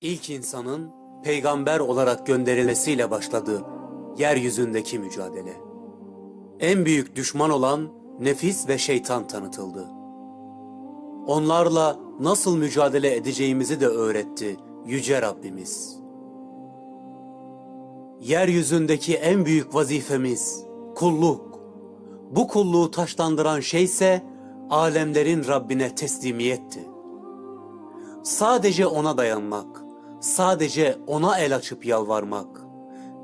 İlk insanın peygamber olarak gönderilmesiyle başladı yeryüzündeki mücadele. En büyük düşman olan nefis ve şeytan tanıtıldı. Onlarla nasıl mücadele edeceğimizi de öğretti yüce Rabbimiz. Yeryüzündeki en büyük vazifemiz kulluk. Bu kulluğu taşlandıran şey ise alemlerin Rabbine teslimiyetti. Sadece ona dayanmak, sadece ona el açıp yalvarmak.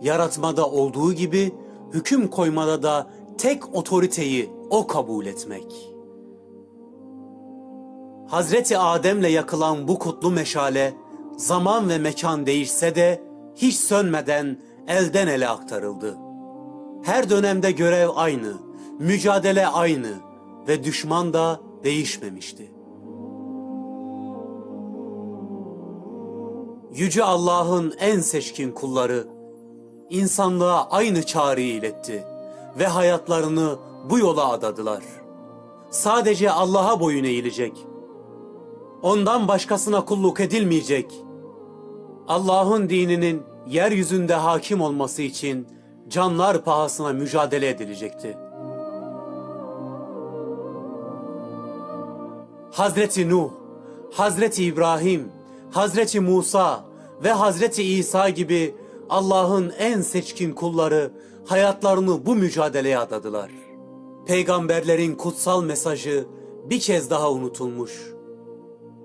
Yaratmada olduğu gibi hüküm koymada da tek otoriteyi o kabul etmek. Hazreti Adem'le yakılan bu kutlu meşale zaman ve mekan değişse de hiç sönmeden elden ele aktarıldı. Her dönemde görev aynı, mücadele aynı ve düşman da değişmemişti. Yüce Allah'ın en seçkin kulları insanlığa aynı çağrıyı iletti ve hayatlarını bu yola adadılar. Sadece Allah'a boyun eğilecek. Ondan başkasına kulluk edilmeyecek. Allah'ın dininin yeryüzünde hakim olması için canlar pahasına mücadele edilecekti. Hazreti Nuh, Hazreti İbrahim, Hazreti Musa ve Hazreti İsa gibi Allah'ın en seçkin kulları hayatlarını bu mücadeleye adadılar. Peygamberlerin kutsal mesajı bir kez daha unutulmuş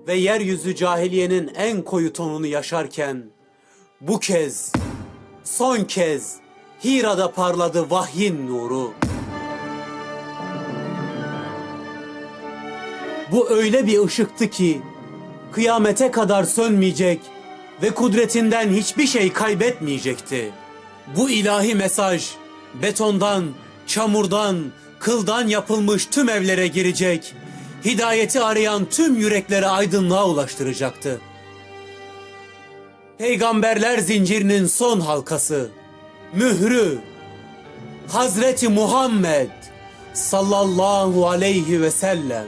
ve yeryüzü cahiliyenin en koyu tonunu yaşarken bu kez, son kez Hira'da parladı vahyin nuru. Bu öyle bir ışıktı ki kıyamete kadar sönmeyecek ve kudretinden hiçbir şey kaybetmeyecekti. Bu ilahi mesaj betondan, çamurdan, kıldan yapılmış tüm evlere girecek, hidayeti arayan tüm yüreklere aydınlığa ulaştıracaktı. Peygamberler zincirinin son halkası, mührü, Hazreti Muhammed sallallahu aleyhi ve sellem.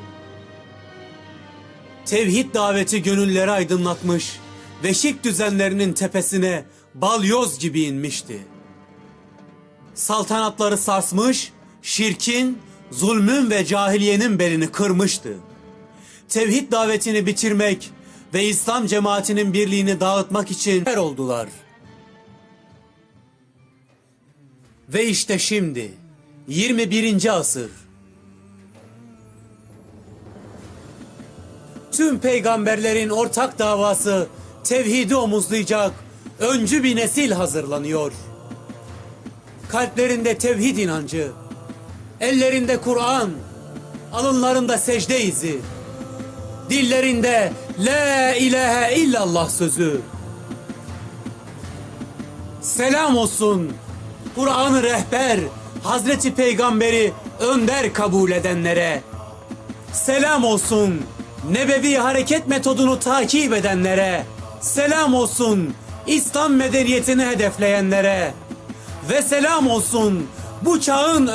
Tevhid daveti gönülleri aydınlatmış ve şirk düzenlerinin tepesine balyoz gibi inmişti. Saltanatları sarsmış, şirkin, zulmün ve cahiliyenin belini kırmıştı. Tevhid davetini bitirmek ve İslam cemaatinin birliğini dağıtmak için her oldular. Ve işte şimdi 21. asır tüm peygamberlerin ortak davası tevhidi omuzlayacak öncü bir nesil hazırlanıyor. Kalplerinde tevhid inancı, ellerinde Kur'an, alınlarında secde izi, dillerinde La ilahe illallah sözü. Selam olsun Kur'an'ı rehber, Hazreti Peygamberi önder kabul edenlere. Selam olsun Nebevi hareket metodunu takip edenlere. Selam olsun İslam medeniyetini hedefleyenlere. Ve selam olsun bu çağın